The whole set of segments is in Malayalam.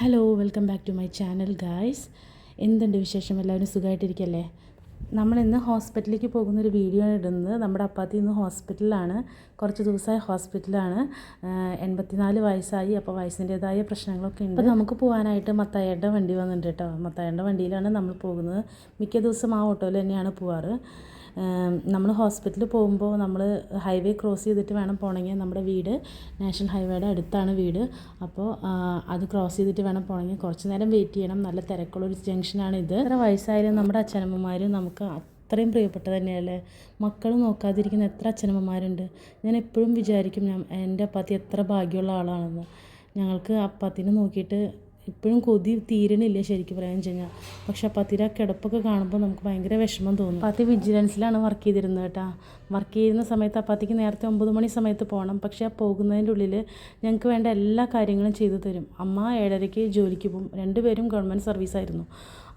Hello welcome back to my channel guys എന്തുണ്ട് വിശേഷം? എല്ലാവരും സുഖമായിട്ടിരിക്കല്ലേ നമ്മളിന്ന് ഹോസ്പിറ്റലിലേക്ക് പോകുന്നൊരു വീഡിയോ ആണ് ഇടുന്നത്. നമ്മുടെ അപ്പാത്തി ഇന്ന് ഹോസ്പിറ്റലിലാണ്. കുറച്ച് ദിവസമായി ഹോസ്പിറ്റലിലാണ്. എൺപത്തിനാല് വയസ്സായി. അപ്പോൾ വയസ്സിന്റേതായ പ്രശ്നങ്ങളൊക്കെ ഉണ്ട്. അപ്പോൾ നമുക്ക് പോകാനായിട്ട് മത്തായയുടെ വണ്ടി വന്നിട്ടുണ്ട് കേട്ടോ. മത്തായയുടെ വണ്ടിയിലാണ് നമ്മൾ പോകുന്നത്. മിക്ക ദിവസം ആ ഓട്ടോയിൽ തന്നെയാണ് പോവാറ്. നമ്മൾ ഹോസ്പിറ്റലിൽ പോകുമ്പോൾ നമ്മൾ ഹൈവേ ക്രോസ് ചെയ്തിട്ട് വേണം പോകണമെങ്കിൽ നമ്മുടെ വീട് നാഷണൽ ഹൈവേയുടെ അടുത്താണ് വീട്. അപ്പോൾ അത് ക്രോസ് ചെയ്തിട്ട് വേണം പോകണമെങ്കിൽ കുറച്ച് നേരം വെയിറ്റ് ചെയ്യണം. നല്ല തിരക്കുള്ളൊരു ജംഗ്ഷനാണ് ഇത്. എത്ര വയസ്സായാലും നമ്മുടെ അച്ഛനമ്മമാരും നമുക്ക് അത്രയും പ്രിയപ്പെട്ടത് തന്നെയല്ലേ? മക്കൾ നോക്കാതിരിക്കുന്ന എത്ര അച്ഛനമ്മമാരുണ്ട്? ഞാൻ എപ്പോഴും വിചാരിക്കും ഞാൻ എന്റെ അപ്പാത്തി എത്ര ഭാഗ്യമുള്ള ആളാണെന്ന്. ഞങ്ങൾക്ക് അപ്പാത്തിനെ നോക്കിയിട്ട് ഇപ്പോഴും കൊതി തീരണില്ല ശരിക്കും പറയാൻ വെച്ച് കഴിഞ്ഞാൽ പക്ഷെ പത്തിരി ആ കിടപ്പൊക്കെ കാണുമ്പോൾ നമുക്ക് ഭയങ്കര വിഷമം തോന്നും. പത്തി വിജിലൻസിലാണ് വർക്ക് ചെയ്തിരുന്നത് കേട്ടോ. വർക്ക് ചെയ്യുന്ന സമയത്ത് അപ്പാത്തേക്ക് നേരത്തെ ഒമ്പത് മണി സമയത്ത് പോകണം. പക്ഷെ ആ പോകുന്നതിന്റെ ഉള്ളിൽ ഞങ്ങൾക്ക് വേണ്ട എല്ലാ കാര്യങ്ങളും ചെയ്തു തരും. അമ്മ ഏഴരയ്ക്ക് ജോലിക്ക് പോകും. രണ്ടുപേരും ഗവൺമെന്റ് സർവീസായിരുന്നു.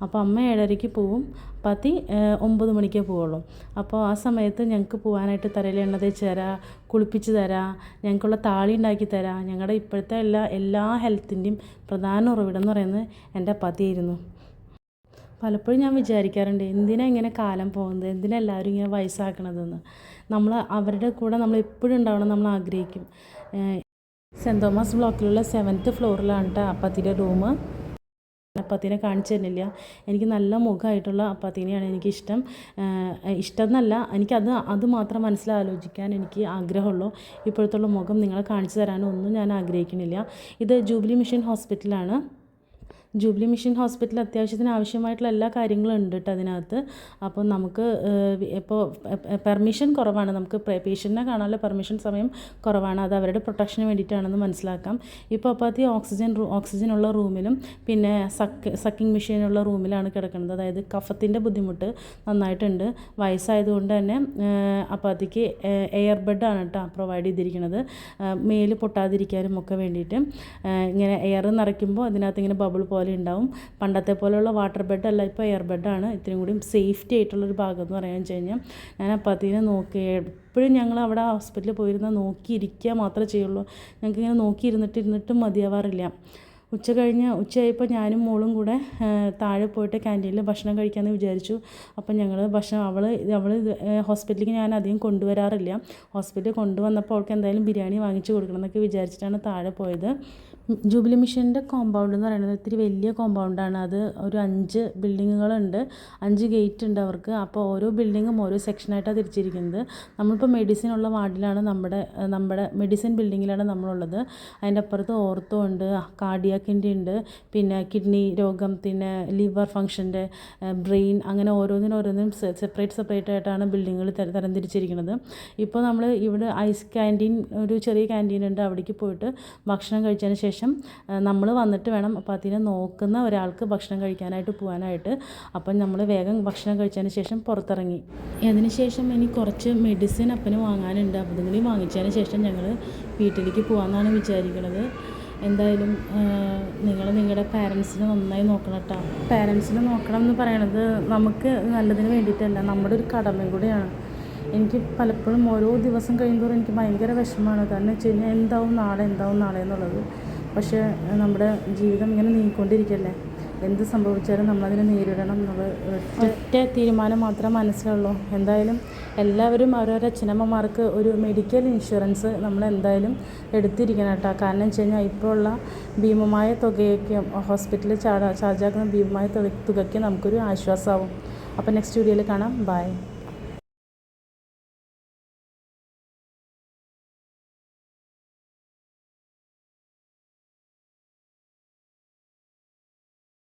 അപ്പോൾ അമ്മ ഏഴരയ്ക്ക് പോവും. പതി ഒമ്പത് മണിക്കേ പോവുള്ളൂ. അപ്പോൾ ആ സമയത്ത് ഞങ്ങൾക്ക് പോകാനായിട്ട് തലയിൽ എണ്ണ തേച്ച് തരാം കുളിപ്പിച്ച് തരാം ഞങ്ങൾക്കുള്ള താളി ഉണ്ടാക്കി തരാം. ഞങ്ങളുടെ ഇപ്പോഴത്തെ എല്ലാ എല്ലാ ഹെൽത്തിന്റെയും പ്രധാന ഉറവിടം എന്ന് പറയുന്നത് എന്റെ പതിയായിരുന്നു പലപ്പോഴും ഞാൻ വിചാരിക്കാറുണ്ട് എന്തിനാ ഇങ്ങനെ കാലം പോകുന്നത്? എന്തിനാ എല്ലാവരും ഇങ്ങനെ വയസ്സാക്കണതെന്ന്? നമ്മൾ അവരുടെ കൂടെ നമ്മൾ എപ്പോഴും ഉണ്ടാവണം നമ്മൾ ആഗ്രഹിക്കും. സെന്റ് തോമസ് ബ്ലോക്കിലുള്ള സെവൻത്ത് ഫ്ലോറിലാണ് കേട്ടോ അപ്പത്തിന്റെ റൂം അപ്പത്തിനെ കാണിച്ചു തരുന്നില്ല എനിക്ക് നല്ല മുഖമായിട്ടുള്ള അപ്പത്തിനെയാണ് എനിക്കിഷ്ടം. ഇഷ്ടം എന്നല്ല എനിക്കത് അത് മാത്രം മനസ്സിലാലോചിക്കാൻ എനിക്ക് ആഗ്രഹമുള്ളൂ. ഇപ്പോഴത്തുള്ള മുഖം നിങ്ങളെ കാണിച്ചു തരാനൊന്നും ഞാൻ ആഗ്രഹിക്കുന്നില്ല. ഇത് ജൂബിലി മിഷൻ ഹോസ്പിറ്റലാണ്. ജൂബിലി മിഷൻ ഹോസ്പിറ്റൽ അത്യാവശ്യത്തിന് ആവശ്യമായിട്ടുള്ള എല്ലാ കാര്യങ്ങളും ഉണ്ട് കേട്ടോ അതിനകത്ത്. അപ്പോൾ നമുക്ക് ഇപ്പോൾ പെർമിഷൻ കുറവാണ്. നമുക്ക് പേഷ്യന്റിനെ കാണാനുള്ള പെർമിഷൻ സമയം കുറവാണ്. അത് അവരുടെ പ്രൊട്ടക്ഷന് വേണ്ടിയിട്ടാണെന്ന് മനസ്സിലാക്കാം. ഇപ്പോൾ അപ്പോൾ അത് ഓക്സിജൻ ഓക്സിജൻ ഉള്ള റൂമിലും പിന്നെ സക്ക് സക്കിംഗ് മെഷീനുള്ള റൂമിലാണ് കിടക്കുന്നത്. അതായത് കഫത്തിന്റെ ബുദ്ധിമുട്ട് നന്നായിട്ടുണ്ട്. വയസ്സായതുകൊണ്ട് തന്നെ അപ്പാത്തിക്ക് എയർ ബെഡാണ് കേട്ടോ പ്രൊവൈഡ് ചെയ്തിരിക്കുന്നത്. മേൽ പൊട്ടാതിരിക്കാനും ഒക്കെ വേണ്ടിയിട്ട്. ഇങ്ങനെ എയർ നിറയ്ക്കുമ്പോൾ അതിനകത്ത് ഇങ്ങനെ ബബിൾ പോലെ പോലെ ഉണ്ടാവും. പണ്ടത്തെ പോലെയുള്ള വാട്ടർ ബെഡ് അല്ല ഇപ്പോൾ എയർ ബെഡാണ് ഇത്രയും കൂടി സേഫ്റ്റി ആയിട്ടുള്ളൊരു ഭാഗം എന്ന് പറയാൻ കഴിഞ്ഞാൽ ഞാൻ അപ്പം അതിനെ നോക്കി എപ്പോഴും ഞങ്ങൾ അവിടെ ഹോസ്പിറ്റലിൽ പോയിരുന്ന നോക്കിയിരിക്കുക മാത്രമേ ചെയ്യുള്ളൂ. ഞങ്ങൾക്ക് ഇങ്ങനെ നോക്കിയിരുന്നിട്ട് ഇരുന്നിട്ടും മതിയാവാറില്ല. ഉച്ച കഴിഞ്ഞ് ഉച്ചയായപ്പോൾ ഞാനും മോളും കൂടെ താഴെ പോയിട്ട് ക്യാന്റീനിൽ ഭക്ഷണം കഴിക്കാമെന്ന് വിചാരിച്ചു. അപ്പം ഞങ്ങൾ ഭക്ഷണം അവൾ അവൾ ഹോസ്പിറ്റലിലേക്ക് ഞാൻ അധികം കൊണ്ടുവരാറില്ല. ഹോസ്പിറ്റലിൽ കൊണ്ടുവന്നപ്പോൾ അവൾക്ക് എന്തായാലും ബിരിയാണി വാങ്ങിച്ചു കൊടുക്കണം എന്നൊക്കെ വിചാരിച്ചിട്ടാണ് താഴെ പോയത്. ജൂബിലി മിഷന്റെ കോമ്പൗണ്ട് എന്ന് പറയുന്നത് ഇത്തിരി വലിയ കോമ്പൗണ്ടാണ് അത് ഒരു അഞ്ച് ബിൽഡിങ്ങുകളുണ്ട്. അഞ്ച് ഗേറ്റ് ഉണ്ട് അവർക്ക്. അപ്പോൾ ഓരോ ബിൽഡിങ്ങും ഓരോ സെക്ഷനായിട്ടാണ് തിരിച്ചിരിക്കുന്നത്. നമ്മളിപ്പോൾ മെഡിസിൻ ഉള്ള വാർഡിലാണ് നമ്മുടെ നമ്മുടെ മെഡിസിൻ ബിൽഡിങ്ങിലാണ് നമ്മളുള്ളത്. അതിന്റെ അപ്പുറത്ത് ഓർത്തോ ഉണ്ട് കാർഡിയാക്കിന്റെ ഉണ്ട്. പിന്നെ കിഡ്നി രോഗം പിന്നെ ലിവർ ഫങ്ഷന്റെ ബ്രെയിൻ അങ്ങനെ ഓരോന്നിനും ഓരോന്നിനും സെപ്പറേറ്റ് സെപ്പറേറ്റ് ആയിട്ടാണ് ബിൽഡിങ്ങുകൾ തരംതിരിച്ചിരിക്കുന്നത് ഇപ്പോൾ നമ്മൾ ഇവിടെ ഐസ് ക്യാന്റീൻ ഒരു ചെറിയ ക്യാന്റീൻ ഉണ്ട് അവിടേക്ക് പോയിട്ട് ഭക്ഷണം കഴിച്ചതിന് ശേഷം ശേഷം നമ്മൾ വന്നിട്ട് വേണം അതിനെ നോക്കുന്ന ഒരാൾക്ക് ഭക്ഷണം കഴിക്കാനായിട്ട് പോകാനായിട്ട് അപ്പം നമ്മൾ വേഗം ഭക്ഷണം കഴിച്ചതിന് ശേഷം പുറത്തിറങ്ങി. അതിന് ശേഷം ഇനി കുറച്ച് മെഡിസിൻ അപ്പന് വാങ്ങാനുണ്ട്. അപ്പോൾ ഇതും വാങ്ങിച്ചതിന് ശേഷം ഞങ്ങൾ വീട്ടിലേക്ക് പോകാമെന്നാണ് വിചാരിക്കുന്നത് എന്തായാലും നിങ്ങൾ നിങ്ങളുടെ പാരൻസിനെ നന്നായി നോക്കണം കേട്ടോ പാരൻസിനെ നോക്കണം എന്ന് പറയണത് നമുക്ക് നല്ലതിന് വേണ്ടിയിട്ടല്ല. നമ്മുടെ ഒരു കടമയും കൂടിയാണ്. എനിക്ക് പലപ്പോഴും ഓരോ ദിവസം കഴിയുമ്പോഴും എനിക്ക് ഭയങ്കര വിഷമമാണ്. കാരണം വെച്ച് കഴിഞ്ഞാൽ എന്താവും നാളെ എന്താവും നാളെ എന്നുള്ളത്. പക്ഷേ നമ്മുടെ ജീവിതം ഇങ്ങനെ നീങ്ങിക്കൊണ്ടിരിക്കല്ലേ? എന്ത് സംഭവിച്ചാലും നമ്മളതിനെ നേരിടണം എന്നുള്ള ഒറ്റ തീരുമാനം മാത്രം മനസ്സിലുള്ളൂ. എന്തായാലും എല്ലാവരും അവരവരുടെ അച്ഛനമ്മമാർക്ക് ഒരു മെഡിക്കൽ ഇൻഷുറൻസ് നമ്മൾ എന്തായാലും എടുത്തിരിക്കണം കേട്ടോ. കാരണം വെച്ച് കഴിഞ്ഞാൽ ഇപ്പോൾ ഉള്ള ഭീമമായ തുകയൊക്കെ ഹോസ്പിറ്റലിൽ ചാർജാക്കുന്ന ഭീമമായ തുകയ്ക്ക് നമുക്കൊരു ആശ്വാസമാവും. അപ്പോൾ നെക്സ്റ്റ് വീഡിയോയിൽ കാണാം. ബൈ